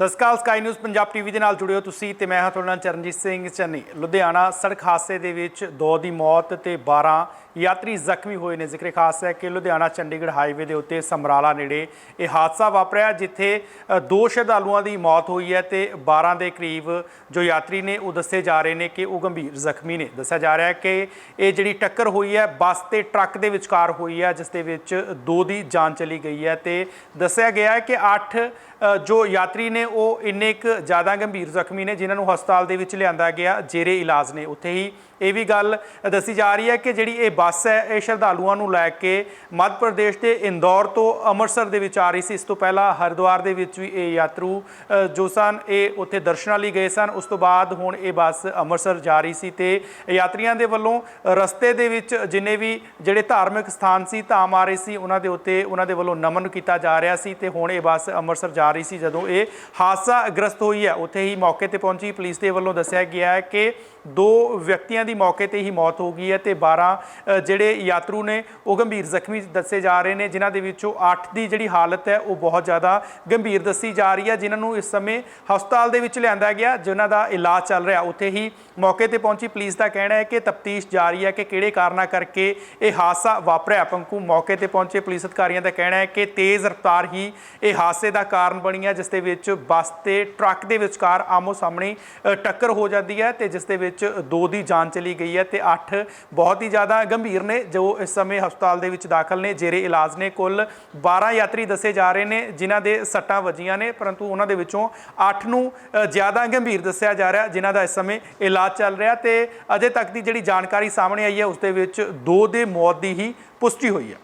ਸਤਿ ਸ਼੍ਰੀ ਅਕਾਲ, sky news Punjab TV ਦੇ ਨਾਲ ਜੁੜੇ ਹੋ ਤੁਸੀਂ ਤੇ ਮੈਂ ਹਾਂ ਤੁਹਾਡਾ ਨਾਲ ਚਰਨਜੀਤ ਸਿੰਘ ਚੰਨੀ। ਲੁਧਿਆਣਾ ਸੜਕ ਹਾਦਸੇ ਦੇ ਵਿੱਚ ਦੋ ਦੀ ਮੌਤ ਤੇ 12 ਯਾਤਰੀ ਜ਼ਖਮੀ ਹੋਏ ਨੇ। ਜ਼ਿਕਰ ਖਾਸ ਹੈ ਕਿ ਲੁਧਿਆਣਾ ਚੰਡੀਗੜ੍ਹ ਹਾਈਵੇ ਦੇ ਉੱਤੇ ਸਮਰਾਲਾ ਨੇੜੇ ਇਹ ਹਾਦਸਾ ਵਾਪਰਿਆ, ਜਿੱਥੇ ਦੋ ਸ਼ਰਧਾਲੂਆਂ ਦੀ ਮੌਤ ਹੋਈ ਹੈ ਤੇ 12 ਦੇ ਕਰੀਬ ਜੋ ਯਾਤਰੀ ਨੇ ਉਹ ਦੱਸੇ ਜਾ ਰਹੇ ਨੇ ਕਿ ਉਹ ਗੰਭੀਰ ਜ਼ਖਮੀ ਨੇ। ਦੱਸਿਆ ਜਾ ਰਿਹਾ ਹੈ ਕਿ ਇਹ ਜਿਹੜੀ ਟੱਕਰ ਹੋਈ ਹੈ, ਬੱਸ ਤੇ ਟਰੱਕ ਦੇ ਵਿਚਕਾਰ ਹੋਈ ਹੈ, ਜਿਸ ਦੇ ਵਿੱਚ ਦੋ ਦੀ ਜਾਨ ਚਲੀ ਗਈ ਹੈ ਤੇ ਦੱਸਿਆ ਗਿਆ ਹੈ ਕਿ 8 ਜੋ ਯਾਤਰੀ ਨੇ, ਉਹ ਇੰਨੇ ਕੁ ਜ਼ਿਆਦਾ ਗੰਭੀਰ ਜ਼ਖਮੀ ਨੇ, ਜਿਨ੍ਹਾਂ ਨੂੰ ਹਸਪਤਾਲ ਦੇ ਵਿੱਚ ਲਿਆਂਦਾ ਗਿਆ, ਜੇਰੇ ਇਲਾਜ ਨੇ। ਉੱਥੇ ਹੀ ਇਹ ਵੀ ਗੱਲ ਦੱਸੀ ਜਾ ਰਹੀ ਹੈ ਕਿ ਜਿਹੜੀ ਇਹ ਬੱਸ ਹੈ, ਇਹ ਸ਼ਰਧਾਲੂਆਂ ਨੂੰ ਲੈ ਕੇ ਮੱਧ ਪ੍ਰਦੇਸ਼ ਦੇ ਇੰਦੌਰ ਤੋਂ ਅੰਮ੍ਰਿਤਸਰ ਦੇ ਵਿੱਚ ਆ ਰਹੀ ਸੀ। ਇਸ ਤੋਂ ਪਹਿਲਾਂ ਹਰਿਦੁਆਰ ਦੇ ਵਿੱਚ ਵੀ ਇਹ ਯਾਤਰੂ ਜੋ ਸਨ, ਇਹ ਉੱਥੇ ਦਰਸ਼ਨਾਂ ਲਈ ਗਏ ਸਨ। ਉਸ ਤੋਂ ਬਾਅਦ ਹੁਣ ਇਹ ਬੱਸ ਅੰਮ੍ਰਿਤਸਰ ਜਾ ਰਹੀ ਸੀ ਤੇ ਯਾਤਰੀਆਂ ਦੇ ਵੱਲੋਂ ਰਸਤੇ ਦੇ ਵਿੱਚ ਜਿੰਨੇ ਵੀ ਜਿਹੜੇ ਧਾਰਮਿਕ ਸਥਾਨ ਸੀ, ਧਾਮ ਆ ਰਹੇ ਸੀ, ਉਹਨਾਂ ਦੇ ਉੱਤੇ, ਉਹਨਾਂ ਦੇ ਵੱਲੋਂ ਨਮਨ ਕੀਤਾ ਜਾ ਰਿਹਾ ਸੀ ਤੇ ਹੁਣ ਇਹ ਬੱਸ ਅੰਮ੍ਰਿਤਸਰ ਜਾ ਰਹੀ ਸੀ ਜਦੋਂ ਇਹ ਹਾਦਸਾ ਗ੍ਰਸਤ ਹੋਈ ਹੈ। ਉੱਥੇ ਹੀ ਮੌਕੇ ਤੇ ਪਹੁੰਚੀ ਪੁਲਿਸ ਦੇ ਵੱਲੋਂ ਦੱਸਿਆ ਗਿਆ ਹੈ ਕਿ ਦੋ ਵਿਅਕਤੀਆਂ ਦੀ ਮੌਕੇ ਤੇ ਹੀ ਮੌਤ ਹੋ ਗਈ ਹੈ ਤੇ 12 ਜਿਹੜੇ ਯਾਤਰੂ ਨੇ ਉਹ ਗੰਭੀਰ ਜ਼ਖਮੀ ਦੱਸੇ ਜਾ ਰਹੇ ਨੇ, ਜਿਨ੍ਹਾਂ ਦੇ ਵਿੱਚੋਂ 8 ਦੀ ਜਿਹੜੀ ਹਾਲਤ ਹੈ ਉਹ ਬਹੁਤ ਜ਼ਿਆਦਾ ਗੰਭੀਰ ਦੱਸੀ ਜਾ ਰਹੀ ਹੈ। ਜਿਨ੍ਹਾਂ ਨੂੰ ਇਸ ਸਮੇਂ ਹਸਪਤਾਲ ਦੇ ਵਿੱਚ ਲਿਆਂਦਾ ਗਿਆ, ਜਿਨ੍ਹਾਂ ਦਾ ਇਲਾਜ ਚੱਲ ਰਿਹਾ। ਉੱਥੇ ਹੀ ਮੌਕੇ ਤੇ ਪਹੁੰਚੀ ਪੁਲਿਸ ਦਾ ਕਹਿਣਾ ਹੈ ਕਿ ਤਫਤੀਸ਼ ਜਾਰੀ ਹੈ ਕਿ ਕਿਹੜੇ ਕਾਰਨਾਂ ਕਰਕੇ ਇਹ ਹਾਦਸਾ ਵਾਪਰਿਆ। ਪੰਕੂ ਮੌਕੇ ਤੇ ਪਹੁੰਚੇ ਪੁਲਿਸ ਅਧਿਕਾਰੀਆਂ ਦਾ ਕਹਿਣਾ ਹੈ ਕਿ ਤੇਜ਼ ਰਫ਼ਤਾਰ ਹੀ ਇਹ ਹਾਦਸੇ ਦਾ ਕਾਰਨ ਬਣੀ ਹੈ ਜਿਸ ਦੇ ਵਿੱਚ ਬੱਸ ਤੇ ਟਰੱਕ ਦੇ ਵਿਚਕਾਰ ਆਮੋ ਸਾਹਮਣੇ ਟੱਕਰ ਹੋ ਜਾਂਦੀ ਹੈ ਤੇ ਜਿਸ ਦੇ ਵਿੱਚ ਦੋ ਦੀ ਜਾਨ ਚਲੀ ਗਈ ਹੈ ਤੇ 8 ਬਹੁਤ ਹੀ ਜ਼ਿਆਦਾ ਗੰਭੀਰ ਨੇ, ਜੋ ਇਸ ਸਮੇਂ ਹਸਪਤਾਲ ਦੇ ਵਿੱਚ ਦਾਖਲ ਨੇ। ਜੇਰੇ ਇਲਾਜ ਨੇ ਕੁੱਲ 12 ਯਾਤਰੀ ਦੱਸੇ ਜਾ ਰਹੇ ਨੇ, ਜਿਨ੍ਹਾਂ ਦੇ ਸੱਟਾਂ ਵੱਜੀਆਂ ਨੇ, ਪਰੰਤੂ ਉਹਨਾਂ ਦੇ ਵਿੱਚੋਂ 8 ਨੂੰ ਜ਼ਿਆਦਾ ਗੰਭੀਰ ਦੱਸਿਆ ਜਾ ਰਿਹਾ, ਜਿਨ੍ਹਾਂ ਦਾ ਇਸ ਸਮੇਂ ਇਲਾਜ ਚੱਲ ਰਿਹਾ ਤੇ ਅਜੇ ਤੱਕ ਦੀ ਜਿਹੜੀ ਜਾਣਕਾਰੀ ਸਾਹਮਣੇ ਆਈ ਹੈ, ਉਸ ਦੇ ਵਿੱਚ ਦੋ ਦੇ ਮੌਤ ਦੀ ਹੀ ਪੁਸ਼ਟੀ ਹੋਈ ਹੈ।